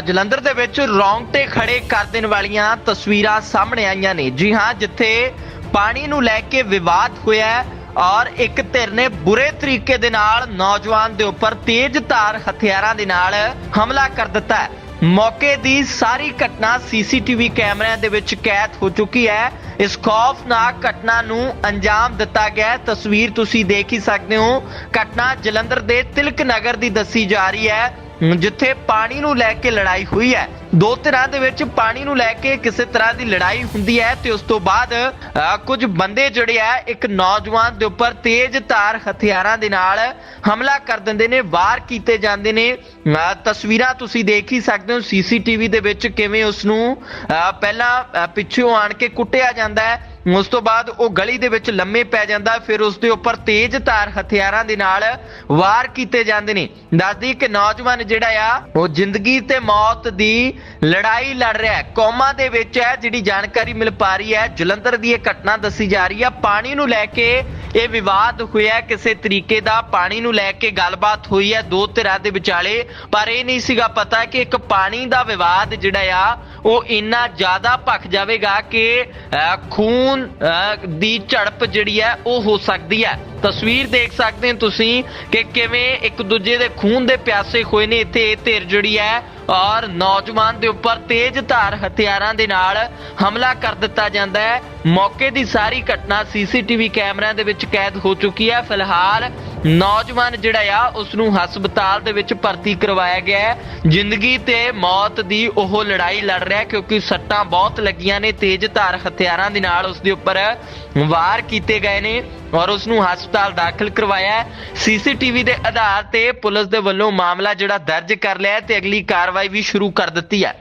ਜਲੰਧਰ ਦੇ ਵਿੱਚ ਰੌਂਗਟੇ ਖੜੇ ਕਰ ਦੇਣ ਵਾਲੀਆਂ ਤਸਵੀਰਾਂ ਸਾਹਮਣੇ ਆਈਆਂ ਨੇ। ਜੀ ਹਾਂ, ਜਿੱਥੇ ਪਾਣੀ ਨੂੰ ਲੈ ਕੇ ਵਿਵਾਦ ਹੋਇਆ ਔਰ ਇੱਕ ਧਿਰ ਨੇ ਬੁਰੇ ਤਰੀਕੇ ਦੇ ਨਾਲ ਨੌਜਵਾਨ ਦੇ ਉੱਪਰ ਤੇਜ਼ ਧਾਰ ਹਥਿਆਰਾਂ ਦੇ ਨਾਲ ਹਮਲਾ ਕਰ ਦਿੱਤਾ ਹੈ। ਮੌਕੇ ਦੀ ਸਾਰੀ ਘਟਨਾ ਸੀਸੀਟੀਵੀ ਕੈਮਰਿਆਂ ਦੇ ਵਿੱਚ ਕੈਦ ਹੋ ਚੁੱਕੀ ਹੈ। ਇਸ ਖੌਫਨਾਕ ਘਟਨਾ ਨੂੰ ਅੰਜਾਮ ਦਿੱਤਾ ਗਿਆ ਤਸਵੀਰ ਤੁਸੀਂ ਦੇਖ ਹੀ ਸਕਦੇ ਹੋ। ਘਟਨਾ ਜਲੰਧਰ ਦੇ ਤਿਲਕ ਨਗਰ ਦੀ ਦੱਸੀ ਜਾ ਰਹੀ ਹੈ। ਜਿੱਥੇ ਪਾਣੀ ਨੂੰ ਲੈ ਕੇ ਲੜਾਈ ਹੋਈ ਹੈ। ਦੋ ਧਿਰਾਂ ਦੇ ਵਿੱਚ ਪਾਣੀ ਨੂੰ ਲੈ ਕੇ ਕਿਸੇ ਤਰ੍ਹਾਂ ਦੀ ਲੜਾਈ ਹੁੰਦੀ ਹੈ ਤੇ ਉਸ ਤੋਂ ਬਾਅਦ ਅਹ, ਕੁਝ ਬੰਦੇ ਜਿਹੜੇ ਆ ਇੱਕ ਨੌਜਵਾਨ ਦੇ ਉੱਪਰ ਤੇਜ਼ ਧਾਰ ਹਥਿਆਰਾਂ ਦੇ ਨਾਲ ਹਮਲਾ ਕਰ ਦਿੰਦੇ ਨੇ ਵਾਰ ਕੀਤੇ ਜਾਂਦੇ ਨੇ। ਅਹ, ਤਸਵੀਰਾਂ ਤੁਸੀਂ ਦੇਖ ਹੀ ਸਕਦੇ ਹੋ ਸੀਸੀਟੀਵੀ ਦੇ ਵਿੱਚ ਕਿਵੇਂ ਉਸ ਨੂੰ ਅਹ, ਪਹਿਲਾਂ ਅਹ, ਪਿੱਛੋਂ ਆਣ ਕੇ ਕੁੱਟਿਆ ਜਾਂਦਾ ਹੈ। ਉਸ ਤੋਂ ਬਾਅਦ ਉਹ ਗਲੀ ਦੇ ਵਿੱਚ ਲੰਮੇ ਪੈ ਜਾਂਦਾ, ਫਿਰ ਉਸ ਦੇ ਉੱਪਰ ਤੇਜ਼ ਧਾਰ ਹਥਿਆਰਾਂ ਦੇ ਨਾਲ ਵਾਰ ਕੀਤੇ ਜਾਂਦੇ ਨੇ। ਦੱਸਦੀ ਕਿ ਨੌਜਵਾਨ ਜਿਹੜਾ ਆ, ਉਹ ਜ਼ਿੰਦਗੀ ਤੇ ਮੌਤ ਦੀ ਲੜਾਈ ਲੜ ਰਿਹਾ ਹੈ। ਕੌਮਾਂ ਦੇ ਵਿੱਚ ਹੈ, ਜਿਹੜੀ ਜਾਣਕਾਰੀ ਮਿਲ ਪਾ ਰਹੀ ਹੈ। ਜਲੰਧਰ ਦੀ ਇਹ ਘਟਨਾ ਦੱਸੀ ਜਾ ਰਹੀ ਹੈ। ਪਾਣੀ ਨੂੰ ਲੈ ਕੇ ਇਹ ਵਿਵਾਦ ਹੋਇਆ ਕਿਸੇ ਤਰੀਕੇ ਦਾ ਪਾਣੀ ਨੂੰ ਲੈ ਕੇ ਗੱਲਬਾਤ ਹੋਈ ਹੈ ਦੋ ਧਿਰਾਂ ਦੇ ਵਿਚਾਲੇ। ਪਰ ਇਹ ਨਹੀਂ ਸੀਗਾ ਪਤਾ ਕਿ ਇੱਕ ਪਾਣੀ ਦਾ ਵਿਵਾਦ ਜਿਹੜਾ ਆ ਉਹ ਇੰਨਾ ਜ਼ਿਆਦਾ ਭਖ ਜਾਵੇਗਾ ਕਿ ਅਹ, ਖੂਨ ਅਹ, ਦੀ ਝੜਪ ਜਿਹੜੀ ਹੈ ਉਹ ਹੋ ਸਕਦੀ ਹੈ। ਤਸਵੀਰ ਦੇਖ ਸਕਦੇ ਹੋ ਤੁਸੀਂ ਕਿ ਕਿਵੇਂ ਇੱਕ ਦੂਜੇ ਦੇ ਖੂਨ ਦੇ ਪਿਆਸੇ ਹੋਏ ਨੇ ਇੱਥੇ। ਇਹ ਧਿਰ ਜਿਹੜੀ ਹੈ, ਔਰ ਨੌਜਵਾਨ ਦੇ ਉੱਪਰ ਤੇਜ਼ ਧਾਰ ਹਥਿਆਰਾਂ ਦੇ ਨਾਲ ਹਮਲਾ ਕਰ ਦਿੱਤਾ ਜਾਂਦਾ ਹੈ। ਮੌਕੇ ਦੀ ਸਾਰੀ ਘਟਨਾ ਸੀਸੀਟੀਵੀ ਕੈਮਰਿਆਂ ਦੇ ਵਿੱਚ ਕੈਦ ਹੋ ਚੁੱਕੀ ਹੈ। ਫਿਲਹਾਲ ਨੌਜਵਾਨ ਜਿਹੜਾ ਆ ਉਸ ਨੂੰ ਹਸਪਤਾਲ ਦੇ ਵਿੱਚ ਭਰਤੀ ਕਰਵਾਇਆ ਗਿਆ ਹੈ। ਜ਼ਿੰਦਗੀ ਤੇ ਮੌਤ ਦੀ ਉਹ ਲੜਾਈ ਲੜ ਰਿਹਾ ਕਿਉਂਕਿ ਸੱਟਾਂ ਬਹੁਤ ਲੱਗੀਆਂ ਨੇ, ਤੇਜ਼ ਧਾਰ ਹਥਿਆਰਾਂ ਦੇ ਨਾਲ ਉਸ ਦੇ ਉੱਪਰ ਵਾਰ ਕੀਤੇ ਗਏ ਨੇ ਔਰ ਉਸ ਨੂੰ ਹਸਪਤਾਲ ਦਾਖਲ ਕਰਵਾਇਆ ਹੈ। ਸੀਸੀਟੀਵੀ ਦੇ ਆਧਾਰ ਤੇ ਪੁਲਿਸ ਦੇ ਵੱਲੋਂ ਮਾਮਲਾ ਜਿਹੜਾ ਦਰਜ ਕਰ ਲਿਆ ਹੈ ਤੇ ਅਗਲੀ ਕਾਰਵਾਈ ਵੀ ਸ਼ੁਰੂ ਕਰ ਦਿੱਤੀ ਹੈ।